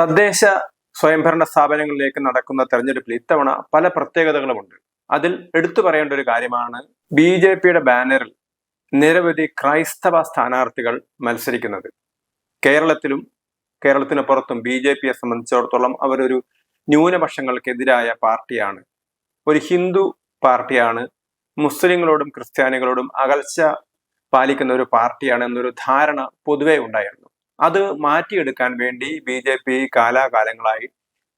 തദ്ദേശ സ്വയംഭരണ സ്ഥാപനങ്ങളിലേക്ക് നടക്കുന്ന തെരഞ്ഞെടുപ്പിൽ ഇത്തവണ പല പ്രത്യേകതകളുമുണ്ട്. അതിൽ എടുത്തു പറയേണ്ട ഒരു കാര്യമാണ് ബി ജെ പിയുടെ ബാനറിൽ നിരവധി ക്രൈസ്തവ സ്ഥാനാർത്ഥികൾ മത്സരിക്കുന്നത്. കേരളത്തിലും കേരളത്തിന് പുറത്തും ബി ജെ പിയെ സംബന്ധിച്ചിടത്തോളം അവരൊരു ന്യൂനപക്ഷങ്ങൾക്കെതിരായ പാർട്ടിയാണ്. ഒരു ഹിന്ദു പാർട്ടിയാണ് മുസ്ലിങ്ങളോടും ക്രിസ്ത്യാനികളോടും അകൽച്ച പാലിക്കുന്ന ഒരു പാർട്ടിയാണ് എന്നൊരു ധാരണ പൊതുവെ ഉണ്ടായിരുന്നു. അത് മാറ്റിയെടുക്കാൻ വേണ്ടി ബി ജെ പി കാലാകാലങ്ങളായി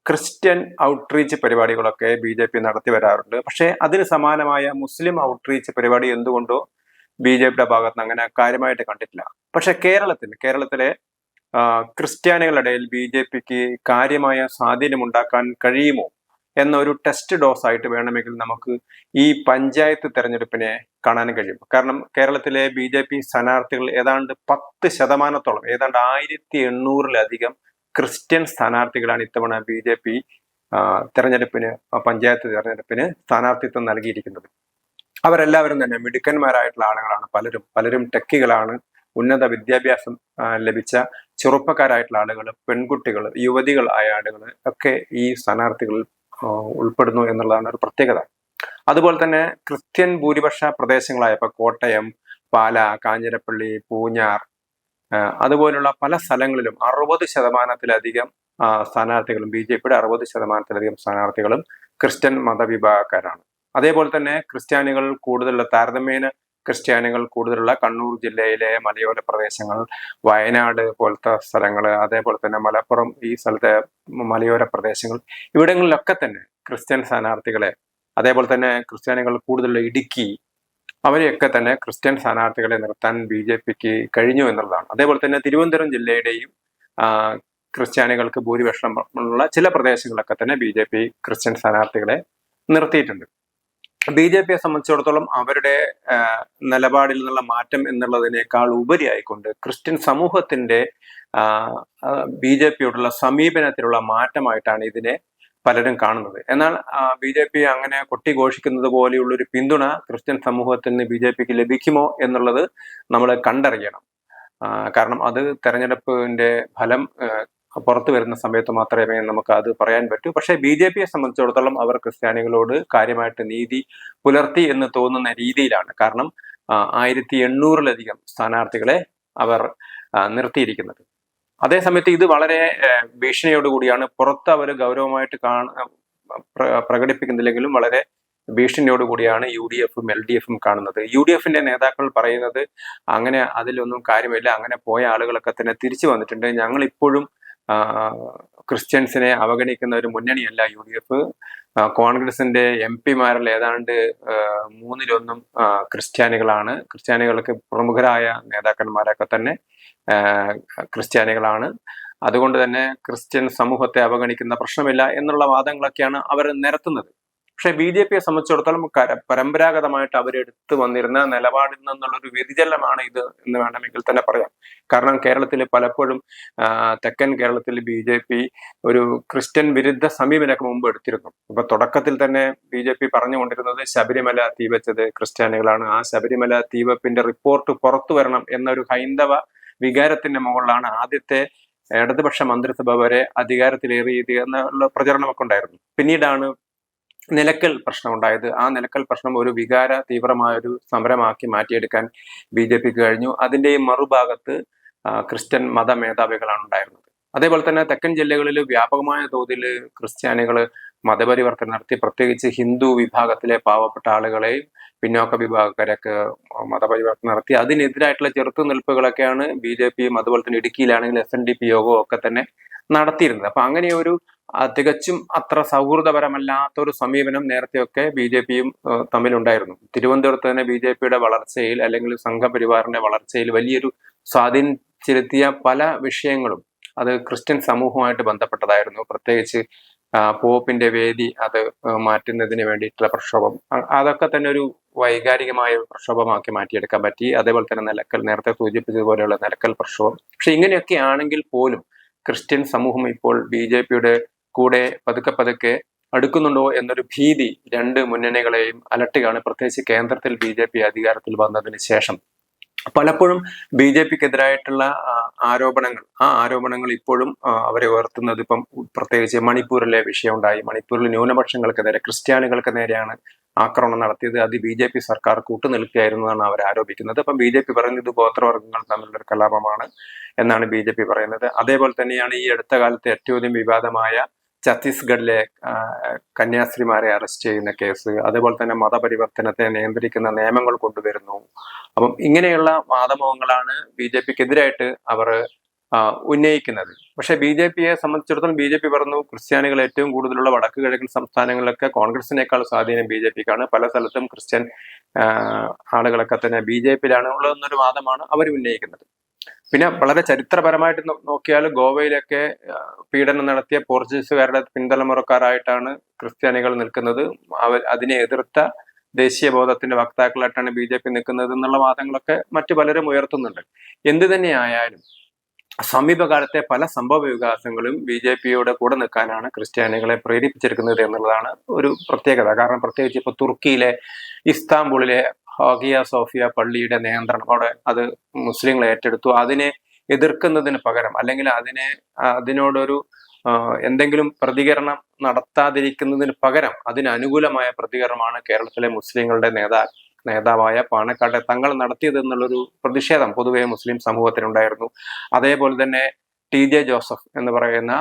ക്രിസ്ത്യൻ ഔട്ട്റീച്ച് പരിപാടികളൊക്കെ ബി ജെ പി നടത്തി വരാറുണ്ട്. പക്ഷേ അതിന് സമാനമായ മുസ്ലിം ഔട്ട്റീച്ച് പരിപാടി എന്തുകൊണ്ടോ ബി ജെ പിയുടെ ഭാഗത്ത് നിന്ന് അങ്ങനെ കാര്യമായിട്ട് കണ്ടിട്ടില്ല. പക്ഷെ കേരളത്തിൽ കേരളത്തിലെ ക്രിസ്ത്യാനികളുടെ ഇടയിൽ ബി ജെ പിക്ക് കാര്യമായ സ്വാധീനം ഉണ്ടാക്കാൻ കഴിയുമോ? എന്ന ഒരു ടെസ്റ്റ് ഡോസ് ആയിട്ട് വേണമെങ്കിൽ നമുക്ക് ഈ പഞ്ചായത്ത് തെരഞ്ഞെടുപ്പിനെ കാണാൻ കഴിയും. കാരണം കേരളത്തിലെ ബി ജെ പി സ്ഥാനാർത്ഥികൾ ഏതാണ്ട് പത്ത് ശതമാനത്തോളം ഏതാണ്ട് ആയിരത്തി എണ്ണൂറിലധികം ക്രിസ്ത്യൻ സ്ഥാനാർത്ഥികളാണ് ഇത്തവണ ബി ജെ പി തെരഞ്ഞെടുപ്പിന് പഞ്ചായത്ത് തെരഞ്ഞെടുപ്പിന് സ്ഥാനാർത്ഥിത്വം നൽകിയിരിക്കുന്നത്. അവരെല്ലാവരും തന്നെ മിടുക്കന്മാരായിട്ടുള്ള ആളുകളാണ്. പലരും പലരും ടെക്കികളാണ്. ഉന്നത വിദ്യാഭ്യാസം ലഭിച്ച ചെറുപ്പക്കാരായിട്ടുള്ള ആളുകൾ പെൺകുട്ടികൾ യുവതികൾ ആയ ആളുകൾ ഒക്കെ ഈ സ്ഥാനാർത്ഥികളിൽ ഉൾപ്പെടുന്നു എന്നുള്ളതാണ് ഒരു പ്രത്യേകത. അതുപോലെ തന്നെ ക്രിസ്ത്യൻ ഭൂരിപക്ഷ പ്രദേശങ്ങളായ ഇപ്പൊ കോട്ടയം പാല കാഞ്ഞിരപ്പള്ളി പൂഞ്ഞാർ അതുപോലുള്ള പല സ്ഥലങ്ങളിലും അറുപത് ശതമാനത്തിലധികം സ്ഥാനാർത്ഥികളും ബി ജെ പിയുടെ അറുപത് ശതമാനത്തിലധികം സ്ഥാനാർത്ഥികളും ക്രിസ്ത്യൻ മതവിഭാഗക്കാരാണ്. അതേപോലെ തന്നെ ക്രിസ്ത്യാനികൾ കൂടുതലുള്ള താരതമ്യേന ക്രിസ്ത്യാനികൾ കൂടുതലുള്ള കണ്ണൂർ ജില്ലയിലെ മലയോര പ്രദേശങ്ങൾ വയനാട് പോലത്തെ സ്ഥലങ്ങൾ അതേപോലെ തന്നെ മലപ്പുറം ഈ സ്ഥലത്തെ മലയോര പ്രദേശങ്ങൾ ഇവിടങ്ങളിലൊക്കെ തന്നെ ക്രിസ്ത്യൻ സ്ഥാനാർത്ഥികളെ അതേപോലെ തന്നെ ക്രിസ്ത്യാനികൾ കൂടുതലുള്ള ഇടുക്കി അവരെയൊക്കെ തന്നെ ക്രിസ്ത്യൻ സ്ഥാനാർത്ഥികളെ നിർത്താൻ ബി ജെ പിക്ക് കഴിഞ്ഞു എന്നുള്ളതാണ്. അതേപോലെ തന്നെ തിരുവനന്തപുരം ജില്ലയുടെയും ക്രിസ്ത്യാനികൾക്ക് ഭൂരിപക്ഷമുള്ള ചില പ്രദേശങ്ങളൊക്കെ തന്നെ ബി ജെ പി ക്രിസ്ത്യൻ സ്ഥാനാർത്ഥികളെ നിർത്തിയിട്ടുണ്ട്. ബി ജെ പിയെ സംബന്ധിച്ചിടത്തോളം അവരുടെ നിലപാടിൽ നിന്നുള്ള മാറ്റം എന്നുള്ളതിനേക്കാൾ ഉപരിയായിക്കൊണ്ട് ക്രിസ്ത്യൻ സമൂഹത്തിന്റെ ബി ജെ പിയോടുള്ള സമീപനത്തിലുള്ള മാറ്റമായിട്ടാണ് ഇതിനെ പലരും കാണുന്നത്. എന്നാൽ ബി ജെ പി അങ്ങനെ കൊട്ടിഘോഷിക്കുന്നത് പോലെയുള്ള ഒരു പിന്തുണ ക്രിസ്ത്യൻ സമൂഹത്തിന് ബി ജെ പിക്ക് ലഭിക്കുമോ എന്നുള്ളത് നമ്മൾ കണ്ടറിയണം. കാരണം അത് തെരഞ്ഞെടുപ്പിന്റെ ഫലം പുറത്തു വരുന്ന സമയത്ത് മാത്രമേ നമുക്ക് അത് പറയാൻ പറ്റൂ. പക്ഷേ ബി ജെ പിയെ സംബന്ധിച്ചിടത്തോളം അവർ ക്രിസ്ത്യാനികളോട് കാര്യമായിട്ട് നീതി പുലർത്തി എന്ന് തോന്നുന്ന രീതിയിലാണ്. കാരണം ആയിരത്തി എണ്ണൂറിലധികം സ്ഥാനാർത്ഥികളെ അവർ നിർത്തിയിരിക്കുന്നത്. അതേസമയത്ത് ഇത് വളരെ ഭീഷണിയോടുകൂടിയാണ് പുറത്ത് അവർ ഗൗരവമായിട്ട് കാണ പ്രകടിപ്പിക്കുന്നില്ലെങ്കിലും വളരെ ഭീഷണിയോടുകൂടിയാണ് യു ഡി എഫും എൽ ഡി എഫും കാണുന്നത്. യു ഡി എഫിന്റെ നേതാക്കൾ പറയുന്നത് അങ്ങനെ അതിലൊന്നും കാര്യമില്ല. അങ്ങനെ പോയ ആളുകളൊക്കെ തന്നെ തിരിച്ചു വന്നിട്ടുണ്ട്. ഞങ്ങൾ ഇപ്പോഴും ക്രിസ്ത്യൻസിനെ അവഗണിക്കുന്ന ഒരു മുന്നണിയല്ല യു ഡി എഫ്. കോൺഗ്രസിന്റെ എം പിമാരിൽ ഏതാണ്ട് മൂന്നിലൊന്നും ക്രിസ്ത്യാനികളാണ്. ക്രിസ്ത്യാനികൾക്ക് പ്രമുഖരായ നേതാക്കന്മാരൊക്കെ തന്നെ ക്രിസ്ത്യാനികളാണ്. അതുകൊണ്ട് തന്നെ ക്രിസ്ത്യൻ സമൂഹത്തെ അവഗണിക്കുന്ന പ്രശ്നമില്ല എന്നുള്ള വാദങ്ങളൊക്കെയാണ് അവർ നിരത്തുന്നത്. പക്ഷെ ബി ജെ പിയെ സംബന്ധിച്ചിടത്തോളം പരമ്പരാഗതമായിട്ട് അവരെടുത്തു വന്നിരുന്ന നിലപാടിൽ നിന്നുള്ളൊരു വ്യതിചലനമാണ് ഇത് എന്ന് വേണമെങ്കിൽ തന്നെ പറയാം. കാരണം കേരളത്തിൽ പലപ്പോഴും തെക്കൻ കേരളത്തിൽ ബി ജെ പി ഒരു ക്രിസ്ത്യൻ വിരുദ്ധ സമീപനമൊക്കെ മുമ്പ് എടുത്തിരുന്നു. ഇപ്പൊ തുടക്കത്തിൽ തന്നെ ബി ജെ പി പറഞ്ഞുകൊണ്ടിരുന്നത് ശബരിമല തീ വെച്ചത് ക്രിസ്ത്യാനികളാണ്. ആ ശബരിമല തീവപ്പിന്റെ റിപ്പോർട്ട് പുറത്തു വരണം എന്നൊരു ഹൈന്ദവ വികാരത്തിന്റെ മുകളിലാണ് ആദ്യത്തെ ഇടതുപക്ഷ മന്ത്രിസഭ വരെ അധികാരത്തിലേറിയത് എന്നുള്ള പ്രചരണമൊക്കെ ഉണ്ടായിരുന്നു. പിന്നീടാണ് നിലക്കൽ പ്രശ്നം ഉണ്ടായത് ആ നിലക്കൽ പ്രശ്നം ഒരു വികാര തീവ്രമായ ഒരു സമരമാക്കി മാറ്റിയെടുക്കാൻ ബി ജെ പിക്ക് കഴിഞ്ഞു. അതിന്റെ മറുഭാഗത്ത് ക്രിസ്ത്യൻ മത മേധാവികളാണ് ഉണ്ടായിരുന്നത്. അതേപോലെ തന്നെ തെക്കൻ ജില്ലകളിൽ വ്യാപകമായ തോതിൽ ക്രിസ്ത്യാനികൾ മതപരിവർത്തനം നടത്തി പ്രത്യേകിച്ച് ഹിന്ദു വിഭാഗത്തിലെ പാവപ്പെട്ട ആളുകളെയും പിന്നോക്ക വിഭാഗക്കാരൊക്കെ മതപരിവർത്തനം നടത്തി. അതിനെതിരായിട്ടുള്ള ചെറുത്തുനിൽപ്പുകളൊക്കെയാണ് ബി ജെ പിയും അതുപോലെ തന്നെ ഇടുക്കിയിലാണെങ്കിൽ എസ് എൻ ഡി പി യോഗവും ഒക്കെ തന്നെ നടത്തിയിരുന്നത്. അപ്പൊ അങ്ങനെ ഒരു തികച്ചും അത്ര സൗഹൃദപരമല്ലാത്ത ഒരു സമീപനം നേരത്തെയൊക്കെ ബി ജെ പിയും തമ്മിലുണ്ടായിരുന്നു. തിരുവനന്തപുരത്ത് തന്നെ ബി ജെ പിയുടെ വളർച്ചയിൽ അല്ലെങ്കിൽ സംഘപരിവാറിന്റെ വളർച്ചയിൽ വലിയൊരു സ്വാധീനം ചെലുത്തിയ പല വിഷയങ്ങളും അത് ക്രിസ്ത്യൻ സമൂഹവുമായിട്ട് ബന്ധപ്പെട്ടതായിരുന്നു. പ്രത്യേകിച്ച് പോപ്പിന്റെ വേദി അത് മാറ്റുന്നതിന് വേണ്ടിയിട്ടുള്ള പ്രക്ഷോഭം. അതൊക്കെ തന്നെ ഒരു വൈകാരികമായ പ്രക്ഷോഭമാക്കി മാറ്റിയെടുക്കാൻ പറ്റി. അതേപോലെ തന്നെ നിലക്കൽ നേരത്തെ സൂചിപ്പിച്ചതുപോലെയുള്ള നിലക്കൽ പ്രക്ഷോഭം. പക്ഷെ ഇങ്ങനെയൊക്കെ ആണെങ്കിൽ പോലും ക്രിസ്ത്യൻ സമൂഹം ഇപ്പോൾ ബി ജെ പിയുടെ കൂടെ പതുക്കെ പതുക്കെ അടുക്കുന്നുണ്ടോ എന്നൊരു ഭീതി രണ്ട് മുന്നണികളെയും അലട്ടുകയാണ്. പ്രത്യേകിച്ച് കേന്ദ്രത്തിൽ ബി ജെ പി അധികാരത്തിൽ വന്നതിന് ശേഷം. പലപ്പോഴും ബി ജെ പിക്കെതിരായിട്ടുള്ള ആരോപണങ്ങൾ ആ ആരോപണങ്ങൾ ഇപ്പോഴും അവരെ ഉയർത്തുന്നത് ഇപ്പം പ്രത്യേകിച്ച് മണിപ്പൂരിലെ വിഷയമുണ്ടായി. മണിപ്പൂരിൽ ന്യൂനപക്ഷങ്ങൾക്കെതിരെ ക്രിസ്ത്യാനികൾക്ക് നേരെയാണ് ആക്രമണം നടത്തിയത്. അത് ബി ജെ പി സർക്കാർ കൂട്ടുനിൽക്കുകയായിരുന്നു എന്നാണ് അവർ ആരോപിക്കുന്നത്. അപ്പം ബി ജെ പി പറയുന്നത് ഗോത്രവർഗങ്ങൾ തമ്മിലുള്ള ഒരു കലാപമാണ് എന്നാണ് ബി ജെ പി പറയുന്നത്. അതേപോലെ തന്നെയാണ് ഈ അടുത്ത കാലത്ത് ഏറ്റവും വിവാദമായ ഛത്തീസ്ഗഡിലെ കന്യാസ്ത്രീമാരെ അറസ്റ്റ് ചെയ്യുന്ന കേസ് അതേപോലെ തന്നെ മതപരിവർത്തനത്തെ നിയന്ത്രിക്കുന്ന നിയമങ്ങൾ കൊണ്ടുവരുന്നു. അപ്പം ഇങ്ങനെയുള്ള വാദമുഖങ്ങളാണ് ബി ജെ പിക്കെതിരായിട്ട് അവർ ഉന്നയിക്കുന്നത്. പക്ഷേ ബി ജെ പിയെ സംബന്ധിച്ചിടത്തോളം ബി ജെ പി പറഞ്ഞു ക്രിസ്ത്യാനികൾ ഏറ്റവും കൂടുതലുള്ള വടക്ക് കിഴക്കൻ സംസ്ഥാനങ്ങളിലൊക്കെ കോൺഗ്രസിനേക്കാൾ സ്വാധീനം ബി ജെ പിക്കാണ്. പല സ്ഥലത്തും ക്രിസ്ത്യൻ ആളുകളൊക്കെ തന്നെ ബി ജെ പിയിലാണ് ഉള്ളതെന്നൊരു വാദമാണ് അവർ ഉന്നയിക്കുന്നത്. പിന്നെ വളരെ ചരിത്രപരമായിട്ട് നോക്കിയാൽ ഗോവയിലൊക്കെ പീഡനം നടത്തിയ പോർച്ചുഗീസുകാരുടെ പിന്തലമുറക്കാരായിട്ടാണ് ക്രിസ്ത്യാനികൾ നിൽക്കുന്നത്. അവർ അതിനെ എതിർത്ത ദേശീയ ബോധത്തിന്റെ വക്താക്കളായിട്ടാണ് ബി ജെ പി നിൽക്കുന്നത് എന്നുള്ള വാദങ്ങളൊക്കെ മറ്റു പലരും ഉയർത്തുന്നുണ്ട്. എന്തു തന്നെയായാലും സമീപകാലത്തെ പല സംഭവ വികാസങ്ങളും ബി ജെ പിയുടെ കൂടെ നിൽക്കാനാണ് ക്രിസ്ത്യാനികളെ പ്രേരിപ്പിച്ചിരിക്കുന്നത് എന്നുള്ളതാണ് ഒരു പ്രത്യേകത. കാരണം പ്രത്യേകിച്ച് ഇപ്പൊ തുർക്കിയിലെ ഇസ്താംബൂളിലെ ഹോഗിയ സോഫിയ പള്ളിയുടെ നിയന്ത്രണം അവിടെ അത് മുസ്ലിങ്ങൾ ഏറ്റെടുത്തു. അതിനെ എതിർക്കുന്നതിന് പകരം അല്ലെങ്കിൽ അതിനെ അതിനോടൊരു എന്തെങ്കിലും പ്രതികരണം നടത്താതിരിക്കുന്നതിന് പകരം അതിന് അനുകൂലമായ പ്രതികരണമാണ് കേരളത്തിലെ മുസ്ലിങ്ങളുടെ നേതാ നേതാവായ പാണക്കാട്ടെ തങ്ങൾ നടത്തിയത് എന്നുള്ളൊരു പ്രതിഷേധം പൊതുവെ മുസ്ലിം സമൂഹത്തിനുണ്ടായിരുന്നു. അതേപോലെ തന്നെ ടി ജെ ജോസഫ് എന്ന് പറയുന്ന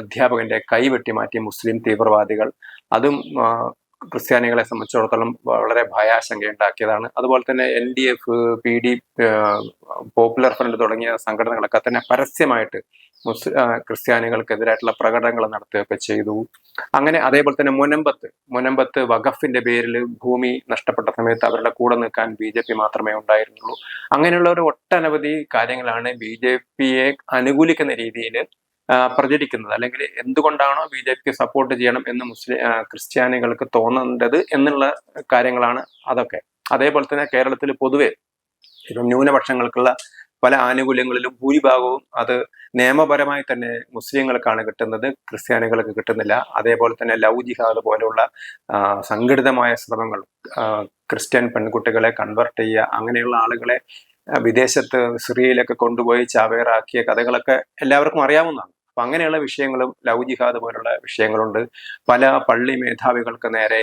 അധ്യാപകന്റെ കൈവെട്ടി മാറ്റിയ മുസ്ലിം തീവ്രവാദികൾ. അതും ക്രിസ്ത്യാനികളെ സംബന്ധിച്ചിടത്തോളം വളരെ ഭയാശങ്കയുണ്ടാക്കിയതാണ്. അതുപോലെ തന്നെ N D F P D popular front തുടങ്ങിയ സംഘടനകളൊക്കെ തന്നെ പരസ്യമായിട്ട് മുസ് ക്രിസ്ത്യാനികൾക്കെതിരായിട്ടുള്ള പ്രകടനങ്ങൾ നടത്തുകയൊക്കെ ചെയ്തു. അങ്ങനെ അതേപോലെ തന്നെ മുനമ്പത്ത് മുനമ്പത്ത് വഖഫിന്റെ പേരിൽ ഭൂമി നഷ്ടപ്പെട്ട സമയത്ത് അവരുടെ കൂടെ നിൽക്കാൻ ബി ജെ പി മാത്രമേ ഉണ്ടായിരുന്നുള്ളൂ. അങ്ങനെയുള്ള ഒരു ഒട്ടനവധി കാര്യങ്ങളാണ് ബി ജെ പിയെ അനുകൂലിക്കുന്ന രീതിയിൽ പ്രചരിക്കുന്നത്. അല്ലെങ്കിൽ എന്തുകൊണ്ടാണോ ബി ജെ പിക്ക് സപ്പോർട്ട് ചെയ്യണം എന്ന് മുസ്ലിം ക്രിസ്ത്യാനികൾക്ക് തോന്നേണ്ടത് എന്നുള്ള കാര്യങ്ങളാണ് അതൊക്കെ. അതേപോലെ തന്നെ കേരളത്തിൽ പൊതുവെ ഇപ്പം ന്യൂനപക്ഷങ്ങൾക്കുള്ള പല ആനുകൂല്യങ്ങളിലും ഭൂരിഭാഗവും അത് നിയമപരമായി തന്നെ മുസ്ലിങ്ങൾക്കാണ് കിട്ടുന്നത് ക്രിസ്ത്യാനികൾക്ക് കിട്ടുന്നില്ല. അതേപോലെ തന്നെ ലവ് ജിഹാദ് പോലെയുള്ള സംഘടിതമായ ശ്രമങ്ങൾ ക്രിസ്ത്യൻ പെൺകുട്ടികളെ കൺവെർട്ട് ചെയ്യുക അങ്ങനെയുള്ള ആളുകളെ വിദേശത്ത് സിറിയയിലൊക്കെ കൊണ്ടുപോയി ചാവേറാക്കിയ കഥകളൊക്കെ എല്ലാവർക്കും അറിയാവുന്നതാണ്. അപ്പൊ അങ്ങനെയുള്ള വിഷയങ്ങളും ലവ് ജിഹാദ് പോലുള്ള വിഷയങ്ങളുണ്ട്. പല പള്ളി മേധാവികൾക്ക് നേരെ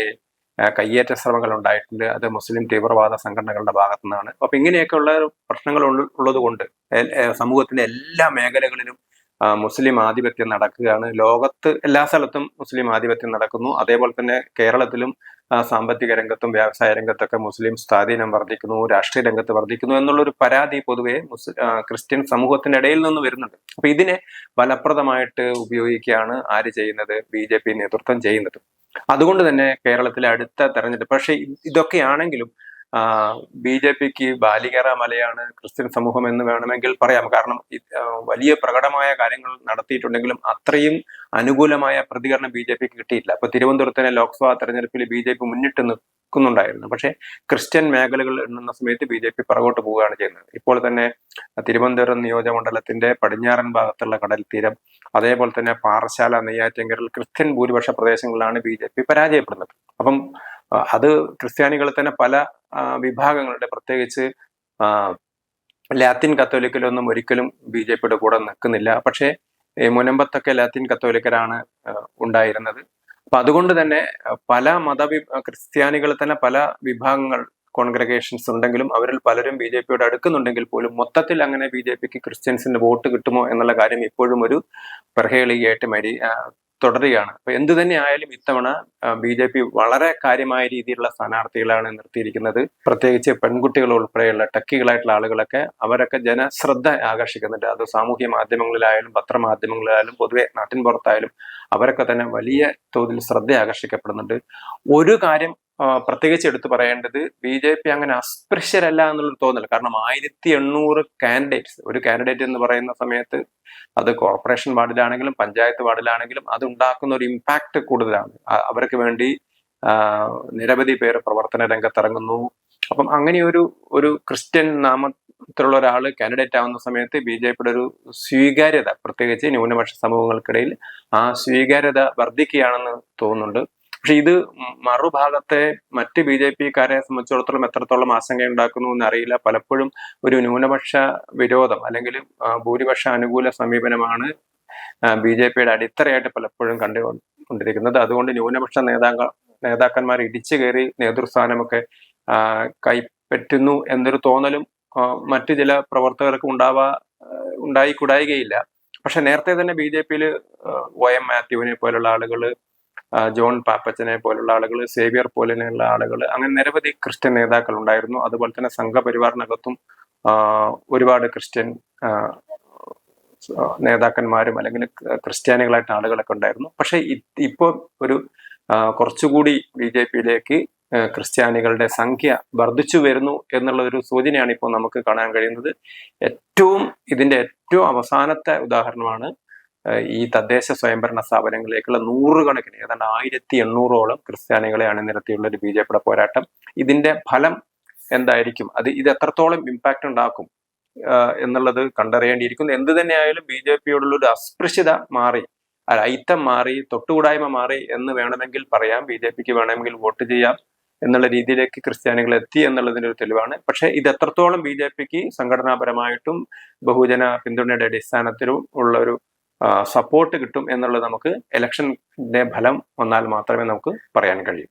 കയ്യേറ്റ ശ്രമങ്ങൾ ഉണ്ടായിട്ടുണ്ട്. അത് മുസ്ലിം തീവ്രവാദ സംഘടനകളുടെ ഭാഗത്തു നിന്നാണ് അപ്പൊ ഇങ്ങനെയൊക്കെയുള്ള പ്രശ്നങ്ങൾ ഉള്ള- ഉള്ളത് കൊണ്ട് സമൂഹത്തിന്റെ എല്ലാ മേഖലകളിലും മുസ്ലിം ആധിപത്യം നടക്കുകയാണ്. ലോകത്ത് എല്ലാ സ്ഥലത്തും മുസ്ലിം ആധിപത്യം നടക്കുന്നു. അതേപോലെ തന്നെ കേരളത്തിലും സാമ്പത്തിക രംഗത്തും വ്യവസായ രംഗത്തൊക്കെ മുസ്ലിം സ്വാധീനം വർദ്ധിക്കുന്നു രാഷ്ട്രീയ രംഗത്ത് വർദ്ധിക്കുന്നു എന്നുള്ളൊരു പരാതി പൊതുവെ ക്രിസ്ത്യൻ സമൂഹത്തിന്റെ ഇടയിൽ നിന്ന് വരുന്നുണ്ട്. അപ്പൊ ഇതിനെ ഫലപ്രദമായിട്ട് ഉപയോഗിക്കുകയാണ് ആര് ചെയ്യുന്നത്? ബി ജെ പി നേതൃത്വം ചെയ്യുന്നത്. അതുകൊണ്ട് തന്നെ കേരളത്തിലെ അടുത്ത തെരഞ്ഞെടുപ്പ് പക്ഷേ ഇതൊക്കെയാണെങ്കിലും ബി ജെ പിക്ക് ബാലികേറ മലയാണ് ക്രിസ്ത്യൻ സമൂഹം എന്ന് വേണമെങ്കിൽ പറയാം. കാരണം വലിയ പ്രകടമായ കാര്യങ്ങൾ നടത്തിയിട്ടുണ്ടെങ്കിലും അത്രയും അനുകൂലമായ പ്രതികരണം ബി ജെ പിക്ക് കിട്ടിയില്ല അപ്പൊ തിരുവനന്തപുരത്തിലെ ലോക്സഭാ തെരഞ്ഞെടുപ്പിൽ ബി ജെ പി മുന്നിട്ട് നിൽക്കുന്നുണ്ടായിരുന്നു. പക്ഷേ ക്രിസ്ത്യൻ മേഖലകൾ എണ്ണുന്ന സമയത്ത് ബി ജെ പി പുറകോട്ട് പോവുകയാണ് ചെയ്യുന്നത്. ഇപ്പോൾ തന്നെ തിരുവനന്തപുരം നിയോജകമണ്ഡലത്തിന്റെ പടിഞ്ഞാറൻ ഭാഗത്തുള്ള കടൽ തീരം അതേപോലെ തന്നെ പാറശാല നെയ്യാറ്റിൻകരൽ ക്രിസ്ത്യൻ ഭൂരിപക്ഷ പ്രദേശങ്ങളിലാണ് ബി ജെ പി പരാജയപ്പെടുന്നത്. അപ്പം അത് ക്രിസ്ത്യാനികളെ തന്നെ പല വിഭാഗങ്ങളുടെ പ്രത്യേകിച്ച് ലാത്തിൻ കത്തോലിക്കലൊന്നും ഒരിക്കലും ബി ജെ പിയുടെ കൂടെ നിൽക്കുന്നില്ല. പക്ഷേ മുനമ്പത്തൊക്കെ ലാത്തിൻ കത്തോലിക്കരാണ് ഉണ്ടായിരുന്നത്. അപ്പൊ അതുകൊണ്ട് തന്നെ പല മതവി ക്രിസ്ത്യാനികൾ തന്നെ പല വിഭാഗങ്ങൾ കോൺഗ്രഗേഷൻസ് ഉണ്ടെങ്കിലും അവരിൽ പലരും ബി ജെ പിയോട് അടുക്കുന്നുണ്ടെങ്കിൽ പോലും മൊത്തത്തിൽ അങ്ങനെ ബി ജെ പിക്ക് ക്രിസ്ത്യൻസിന്റെ വോട്ട് കിട്ടുമോ എന്നുള്ള കാര്യം ഇപ്പോഴും ഒരു പ്രഹേളികയായിട്ട് മരി തുടരുകയാണ്. അപ്പൊ എന്തു തന്നെ ആയാലും ഇത്തവണ ബി ജെ പി വളരെ കാര്യമായ രീതിയിലുള്ള സ്ഥാനാർത്ഥികളാണ് നിർത്തിയിരിക്കുന്നത്. പ്രത്യേകിച്ച് പെൺകുട്ടികൾ ഉൾപ്പെടെയുള്ള ടെക്കികളായിട്ടുള്ള ആളുകളൊക്കെ അവരൊക്കെ ജനശ്രദ്ധ ആകർഷിക്കുന്നുണ്ട്. അത് സാമൂഹ്യ മാധ്യമങ്ങളിലായാലും പത്രമാധ്യമങ്ങളിലായാലും പൊതുവെ നാട്ടിൻ പുറത്തായാലും അവരൊക്കെ തന്നെ വലിയ തോതിൽ ശ്രദ്ധ ആകർഷിക്കപ്പെടുന്നുണ്ട്. ഒരു കാര്യം പ്രത്യേകിച്ച് എടുത്തു പറയേണ്ടത് ബി ജെ പി അങ്ങനെ അസ്പൃശ്യരല്ല എന്നുള്ളൊരു തോന്നൽ കാരണം ആയിരത്തി എണ്ണൂറ് കാൻഡിഡേറ്റ്സ് ഒരു കാൻഡിഡേറ്റ് എന്ന് പറയുന്ന സമയത്ത് അത് കോർപ്പറേഷൻ വാർഡിലാണെങ്കിലും പഞ്ചായത്ത് വാർഡിലാണെങ്കിലും അത് ഉണ്ടാക്കുന്ന ഒരു ഇമ്പാക്ട് കൂടുതലാണ്. അവർക്ക് വേണ്ടി നിരവധി പേർ പ്രവർത്തന രംഗത്തിറങ്ങുന്നു. അപ്പം അങ്ങനെ ഒരു ഒരു ക്രിസ്ത്യൻ നാമത്തിലുള്ള ഒരാൾ കാൻഡിഡേറ്റ് ആവുന്ന സമയത്ത് ബി ജെ പിയുടെ ഒരു സ്വീകാര്യത പ്രത്യേകിച്ച് ന്യൂനപക്ഷ സമൂഹങ്ങൾക്കിടയിൽ ആ സ്വീകാര്യത വർദ്ധിക്കുകയാണെന്ന് തോന്നുന്നുണ്ട്. പക്ഷെ ഇത് മറുഭാഗത്തെ മറ്റ് ബി ജെ പിക്കാരെ സംബന്ധിച്ചിടത്തോളം എത്രത്തോളം ആശങ്ക ഉണ്ടാക്കുന്നു എന്നറിയില്ല. പലപ്പോഴും ഒരു ന്യൂനപക്ഷ വിരോധം അല്ലെങ്കിൽ ഭൂരിപക്ഷ അനുകൂല സമീപനമാണ് ബി ജെ പിയുടെ അടിത്തറയായിട്ട് പലപ്പോഴും കണ്ടുകൊണ്ടിരിക്കുന്നത്. അതുകൊണ്ട് ന്യൂനപക്ഷ നേതാക്കൾ നേതാക്കന്മാർ ഇടിച്ചു കയറി നേതൃസ്ഥാനമൊക്കെ കൈപ്പറ്റുന്നു എന്നൊരു തോന്നലും മറ്റു ചില പ്രവർത്തകർക്ക് ഉണ്ടാവാ ഉണ്ടായിക്കൂടായികയില്ല പക്ഷെ നേരത്തെ തന്നെ ബി ജെ പിയിൽ ഒ എം മാത്യുവിനെ പോലുള്ള ആളുകൾ ജോൺ പാപ്പച്ചനെ പോലുള്ള ആളുകൾ സേവിയർ പോലെയുള്ള ആളുകൾ അങ്ങനെ നിരവധി ക്രിസ്ത്യൻ നേതാക്കൾ ഉണ്ടായിരുന്നു അതുപോലെ തന്നെ സംഘപരിവാറിനകത്തും ഒരുപാട് ക്രിസ്ത്യൻ നേതാക്കന്മാരും അല്ലെങ്കിൽ ക്രിസ്ത്യാനികളായിട്ട് ആളുകളൊക്കെ ഉണ്ടായിരുന്നു. പക്ഷേ ഇപ്പോൾ ഒരു കുറച്ചുകൂടി ബി ജെ പിയിലേക്ക് ക്രിസ്ത്യാനികളുടെ സംഖ്യ വർദ്ധിച്ചു വരുന്നു എന്നുള്ള ഒരു സൂചനയാണ് ഇപ്പോൾ നമുക്ക് കാണാൻ കഴിയുന്നത്. ഏറ്റവും ഇതിന്റെ ഏറ്റവും അവസാനത്തെ ഉദാഹരണമാണ് ഈ തദ്ദേശ സ്വയംഭരണ സ്ഥാപനങ്ങളിലേക്കുള്ള നൂറുകണക്കിന് ഏതാണ്ട് ആയിരത്തി എണ്ണൂറോളം ക്രിസ്ത്യാനികളെ അണിനിരത്തിയുള്ള ഒരു ബി ജെ പിയുടെ പോരാട്ടം. ഇതിന്റെ ഫലം എന്തായിരിക്കും? അത് ഇത് എത്രത്തോളം ഇമ്പാക്റ്റ് ഉണ്ടാക്കും? എന്നുള്ളത് കണ്ടറിയേണ്ടിയിരിക്കുന്നു. എന്ത് തന്നെയായാലും ബി ജെ പിയോടുള്ള ഒരു അസ്പൃശ്യത മാറി അയിത്തം മാറി തൊട്ടുകൂടായ്മ മാറി എന്ന് വേണമെങ്കിൽ പറയാം ബി ജെ പിക്ക് വേണമെങ്കിൽ വോട്ട് ചെയ്യാം എന്നുള്ള രീതിയിലേക്ക് ക്രിസ്ത്യാനികൾ എത്തി എന്നുള്ളതിന്റെ ഒരു തെളിവാണ്. പക്ഷെ ഇത് എത്രത്തോളം ബി ജെ പിക്ക് സംഘടനാപരമായിട്ടും ബഹുജന പിന്തുണയുടെ അടിസ്ഥാനത്തിലും ഉള്ള ഒരു സപ്പോർട്ട് കിട്ടും എന്നുള്ളത് നമുക്ക് ഇലക്ഷന്റെ ഫലം വന്നാൽ മാത്രമേ നമുക്ക് പറയാൻ കഴിയൂ.